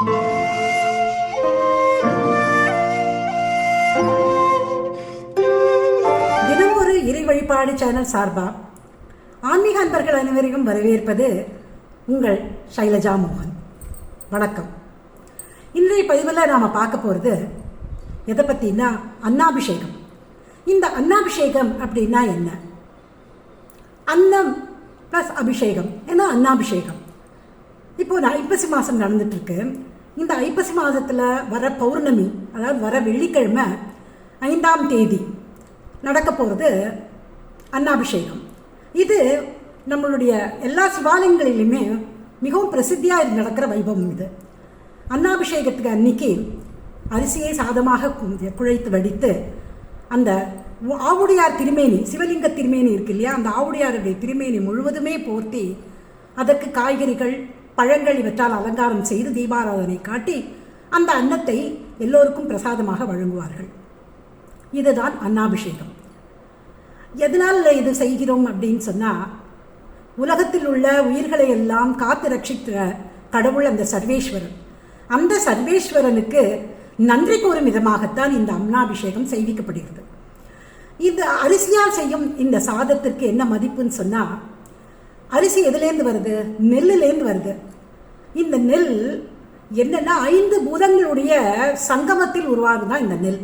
தினமொரு இறை வழிபாடு சேனல் சார்பா? ஆன்மீக அன்பர்கள் அனைவரையும் வரவேற்பது உங்கள் சைலஜா மோகன். வணக்கம். இன்றைய பதிவில் நாம் பார்க்க போகிறது எதை பற்றினா அன்னாபிஷேகம். இந்த அன்னாபிஷேகம் அப்படின்னா என்ன? அன்னம் ப்ளஸ் அபிஷேகம். ஏன்னா அன்னாபிஷேகம்? இப்போது நான் ஐப்பசி மாதம் நடந்துட்டுருக்கு. இந்த ஐப்பசி மாதத்தில் வர பௌர்ணமி அதாவது வர வெள்ளிக்கிழமை ஐந்தாம் தேதி நடக்க போகிறது அன்னாபிஷேகம். இது நம்மளுடைய எல்லா சிவாலயங்களிலுமே மிகவும் பிரசித்தியாக நடக்கிற வைபவம் இது. அன்னாபிஷேகத்துக்கு அன்னைக்கு அரிசியை சாதமாக குழைத்து வடித்து அந்த ஆவுடையார் திருமேனி சிவலிங்க திருமேனி இருக்கு இல்லையா? அந்த ஆவுடையாருடைய திருமேனி முழுவதுமே போர்த்தி அதற்கு காய்கறிகள் பழங்கள் இவற்றால் அலங்காரம் செய்து தீபாராதனை காட்டி அந்த அன்னத்தை எல்லோருக்கும் பிரசாதமாக வழங்குவார்கள். இதுதான் அன்னாபிஷேகம். எதனால் இது செய்கிறோம் அப்படின்னு சொன்னால் உலகத்தில் உள்ள உயிர்களை எல்லாம் காத்து ரட்சிக்கிற கடவுள் அந்த சர்வேஸ்வரன். அந்த சர்வேஸ்வரனுக்கு நன்றி கூறும் விதமாகத்தான் இந்த அன்னாபிஷேகம் செய்விக்கப்படுகிறது. இந்த அரிசியால் செய்யும் இந்த சாதத்திற்கு என்ன மதிப்புன்னு சொன்னால் அரிசி எதுலேருந்து வருது? நெல்லுலேருந்து வருது. இந்த நெல் என்னன்னா ஐந்து பூதங்களுடைய சங்கமத்தில் உருவாகுதான் இந்த நெல்.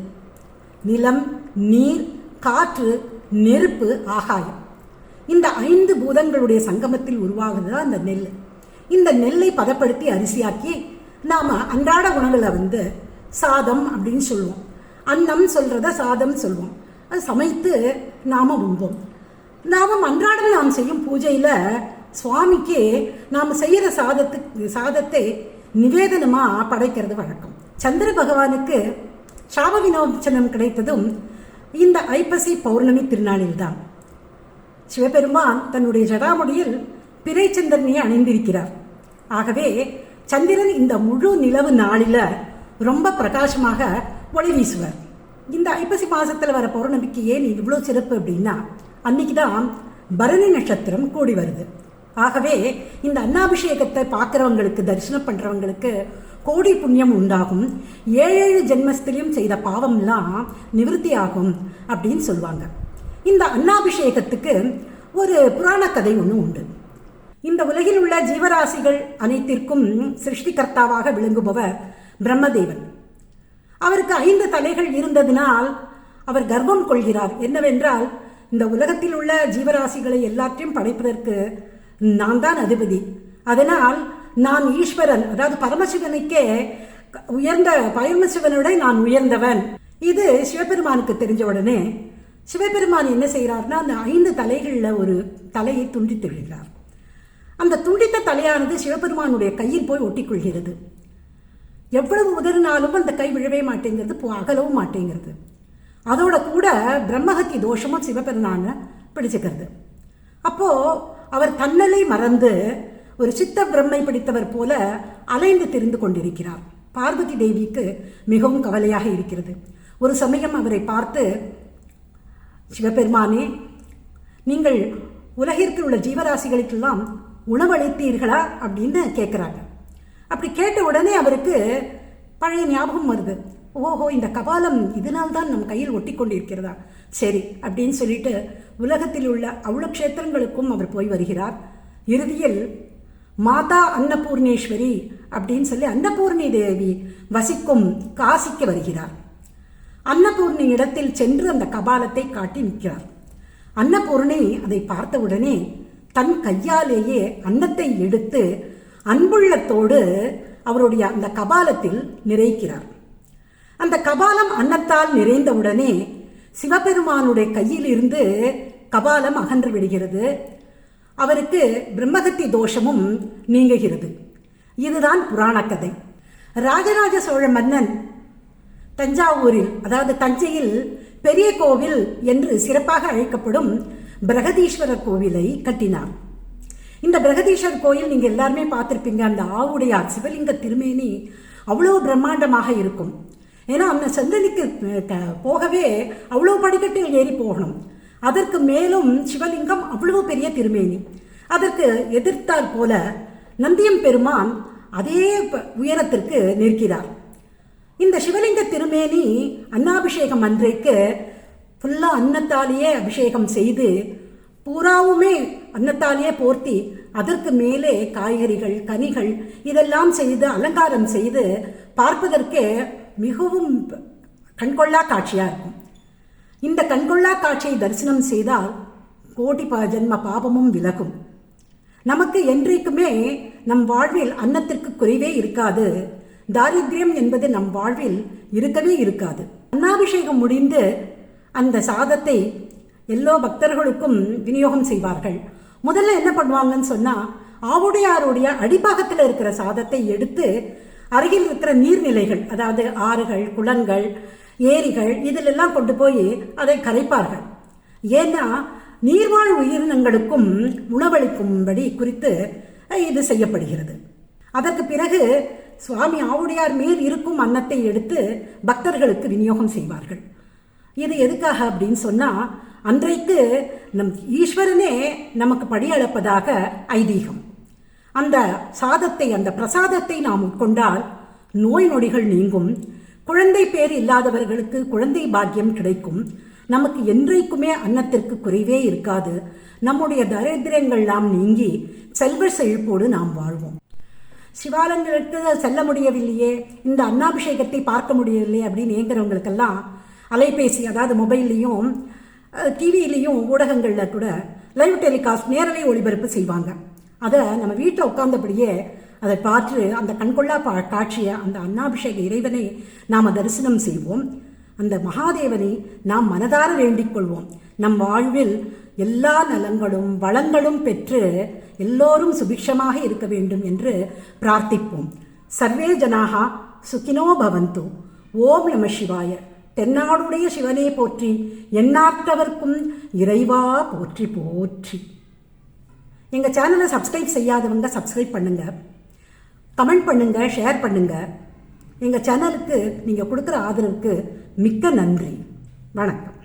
நிலம் நீர் காற்று நெருப்பு ஆகாயம். இந்த ஐந்து பூதங்களுடைய சங்கமத்தில் உருவாகுது தான் இந்த நெல். இந்த நெல்லை பதப்படுத்தி அரிசியாக்கி நாம் அன்றாட உணவில் வந்து சாதம் அப்படின்னு சொல்லுவோம். அன்னம் சொல்கிறத சாதம் சொல்லுவோம். அது சமைத்து நாம் உண்போம். நாம் அன்றாடம் நாம் செய்யும் பூஜையில் சுவாமிக்கு நாம் செய்கிற சாதத்துக்கு சாதத்தை நிவேதனமாக படைக்கிறது வழக்கம். சந்திர பகவானுக்கு சாப வினோச்சனம் கிடைத்ததும் இந்த ஐப்பசி பௌர்ணமி திருநாளில்தான். சிவபெருமான் தன்னுடைய ஜடாமுடியில் பிறைச்சந்திரனை அணிந்திருக்கிறார். ஆகவே சந்திரன் இந்த முழு நிலவு நாளில் ரொம்ப பிரகாசமாக ஒளி வீசுவார். இந்த ஐப்பசி மாதத்தில் வர பௌர்ணமிக்கு ஏன் இவ்வளோ சிறப்பு அப்படின்னா அன்னைக்கு தான் பரணி நட்சத்திரம் கூடி வருது. ஆகவே இந்த அன்னாபிஷேகத்தை பார்க்குறவங்களுக்கு தரிசனம் பண்ணுறவங்களுக்கு கோடி புண்ணியம் உண்டாகும். ஏழேழு ஜென்மஸ்திலையும் செய்த பாவம்லாம் நிவர்த்தி ஆகும் அப்படின்னு சொல்லுவாங்க. இந்த அன்னாபிஷேகத்துக்கு ஒரு புராண கதை ஒன்று உண்டு. இந்த உலகில் உள்ள ஜீவராசிகள் அனைத்திற்கும் சிருஷ்டிகர்த்தாவாக விளங்குபவர் பிரம்மதேவன். அவருக்கு ஐந்து தலைகள் இருந்ததினால் அவர் கர்வம் கொள்கிறார். என்னவென்றால் இந்த உலகத்தில் உள்ள ஜீவராசிகளை எல்லாத்தையும் படைப்பதற்கு நான் தான் அதிபதி. அதனால் நான் ஈஸ்வரன் அதாவது பரமசிவனுக்கே உயர்ந்த பரமசிவனோட நான் உயர்ந்தவன். இது சிவபெருமானுக்கு தெரிஞ்ச உடனே சிவபெருமான் என்ன செய்கிறார்னா அந்த ஐந்து தலைகளில் ஒரு தலையை துண்டித்து விடுகிறார். அந்த துண்டித்த தலையானது சிவபெருமானுடைய கையில் போய் ஒட்டிக்கொள்கிறது. எவ்வளவு உதறினாலும் அந்த கை விழவே மாட்டேங்கிறது அகலவும் மாட்டேங்கிறது. அதோட கூட பிரம்மஹத்தி தோஷமும் சிவபெருமான பிடிச்சுக்கிறது. அப்போது அவர் தன்னலை மறந்து ஒரு சித்த பிரம்மை பிடித்தவர் போல அலைந்து திரிந்து கொண்டிருக்கிறார். பார்வதி தேவிக்கு மிகவும் கவலையாக இருக்கிறது. ஒரு சமயம் அவரை பார்த்து சிவபெருமானே நீங்கள் உலகிற்கு உள்ள ஜீவராசிகளுக்கெல்லாம் உணவளித்தீர்களா? அப்படின்னு கேட்குறாங்க அப்படி கேட்ட உடனே அவருக்கு பழைய ஞாபகம் வருது. ஓஹோ இந்த கபாலம் இதனால் தான் நம் கையில் ஒட்டி கொண்டிருக்கிறதா சரி அப்படின்னு சொல்லிட்டு உலகத்தில் உள்ள அவ்வளோ க்ஷேத்திரங்களுக்கும் அவர் போய் வருகிறார். இறுதியில் மாதா அன்னபூர்ணேஸ்வரி அப்படின்னு சொல்லி அன்னபூர்ணி தேவி வசிக்கும் காசிக்கு வருகிறார். அன்னபூர்ணி இடத்தில் சென்று அந்த கபாலத்தை காட்டி நிற்கிறார். அன்னபூர்ணி அதை பார்த்தவுடனே தன் கையாலேயே அன்னத்தை எடுத்து அன்புள்ளத்தோடு அவருடைய அந்த கபாலத்தில் நிறைக்கிறார். அந்த கபாலம் அன்னத்தால் நிறைந்தவுடனே சிவபெருமானுடைய கையில் இருந்து கபாலம் அகன்று விடுகிறது. அவருக்கு பிரம்மகத்தி தோஷமும் நீங்குகிறது. இதுதான் புராண கதை. ராஜராஜ சோழ மன்னன் தஞ்சாவூரில் அதாவது தஞ்சையில் பெரிய கோவில் என்று சிறப்பாக அழைக்கப்படும் பிரகதீஸ்வரர் கோவிலை கட்டினார். இந்த பிரகதீஸ்வரர் கோயில் நீங்கள் எல்லாருமே பார்த்துருப்பீங்க. அந்த ஆவுடையார் சிவலிங்க திருமேனி அவ்வளோ பிரம்மாண்டமாக இருக்கும். ஏன்னா அந்த சந்தனிக்கு போகவே அவ்வளோ படிக்கட்டில் ஏறி போகணும். அதற்கு மேலும் சிவலிங்கம் அவ்வளவு பெரிய திருமேனி. அதற்கு எதிர்த்தாற் போல நந்தியம் பெருமான் அதே உயரத்திற்கு நிற்கிறார். இந்த சிவலிங்க திருமேனி அன்னாபிஷேகம் அன்றைக்கு ஃபுல்லாக அன்னத்தாலேயே அபிஷேகம் செய்து பூராவுமே அன்னத்தாலேயே போர்த்தி அதற்கு மேலே காய்கறிகள் கனிகள் இதெல்லாம் செய்து அலங்காரம் செய்து பார்ப்பதற்கே மிகவும் கண்கொள்ளா காட்சியாக இருக்கும். இந்த கண்கொள்ளா காட்சியை தரிசனம் செய்தால் கோடி ப ஜென்ம பாபமும் விலகும். நமக்கு என்றைக்குமே நம் வாழ்வில் அன்னத்திற்கு குறைவே இருக்காது. தாரித்யம் என்பது நம் வாழ்வில் இருக்கவே இருக்காது. அன்னாபிஷேகம் முடிந்து அந்த சாதத்தை எல்லோ பக்தர்களுக்கும் விநியோகம் செய்வார்கள். முதல்ல என்ன பண்ணுவாங்கன்னு சொன்னால் ஆவுடையாருடைய அடிப்பாகத்தில் இருக்கிற சாதத்தை எடுத்து அருகில் இருக்கிற நீர்நிலைகள் அதாவது ஆறுகள் குளங்கள் ஏரிகள் இதிலெல்லாம் கொண்டு போய் அதை கரைப்பார்கள். ஏன்னா நீர்வாழ் உயிரினங்களுக்கும் உணவளிக்கும்படி குறித்து இது செய்யப்படுகிறது. அதற்கு பிறகு சுவாமி ஆவுடையார் மேல் இருக்கும் அன்னத்தை எடுத்து பக்தர்களுக்கு விநியோகம் செய்வார்கள். இது எதுக்காக அப்படின்னு சொன்னால் அன்றைக்கு நம் ஈஸ்வரனே நமக்கு படியளப்பதாக ஐதீகம். அந்த சாதத்தை அந்த பிரசாதத்தை நாம் உட்கொண்டால் நோய் நொடிகள் நீங்கும். குழந்தை பேர் இல்லாதவர்களுக்கு குழந்தை பாக்கியம் கிடைக்கும். நமக்கு என்றைக்குமே அன்னத்திற்கு குறைவே இருக்காது. நம்முடைய தரித்திரங்கள்லாம் நீங்கி செல்வ செழிப்போடு நாம் வாழ்வோம். சிவாலயங்களுக்கு செல்ல முடியவில்லையே இந்த அன்னாபிஷேகத்தை பார்க்க முடியவில்லையே அப்படின்னு ஏங்குறவங்களுக்கெல்லாம் அலைபேசி அதாவது மொபைல்லையும் டிவியிலையும் ஊடகங்களில் கூட லைவ் டெலிகாஸ்ட் நேரலை ஒளிபரப்பு செய்வாங்க. அதை நம்ம வீட்டில் உட்கார்ந்தபடியே அதை பார்த்து அந்த கண்கொள்ளா பா காட்சியை அந்த அன்னாபிஷேக இறைவனை நாம் தரிசனம் செய்வோம். அந்த மகாதேவனை நாம் மனதார வேண்டிக் கொள்வோம். நம் வாழ்வில் எல்லா நலங்களும் வளங்களும் பெற்று எல்லோரும் சுபிக்ஷமாக இருக்க வேண்டும் என்று பிரார்த்திப்போம். சர்வே ஜனாகா சுகினோ பவந்து. ஓம் நம சிவாய. தென்னாடுடைய சிவனே போற்றி எண்ணாற்றவர்க்கும் இறைவா போற்றி போற்றி. எங்கள் சேனலை சப்ஸ்கிரைப் செய்யாதவங்க சப்ஸ்கிரைப் பண்ணுங்கள் கமெண்ட் பண்ணுங்கள் ஷேர் பண்ணுங்கள் எங்கள் சேனலுக்கு நீங்கள் கொடுக்குற ஆதரவுக்கு மிக்க நன்றி. வணக்கம்.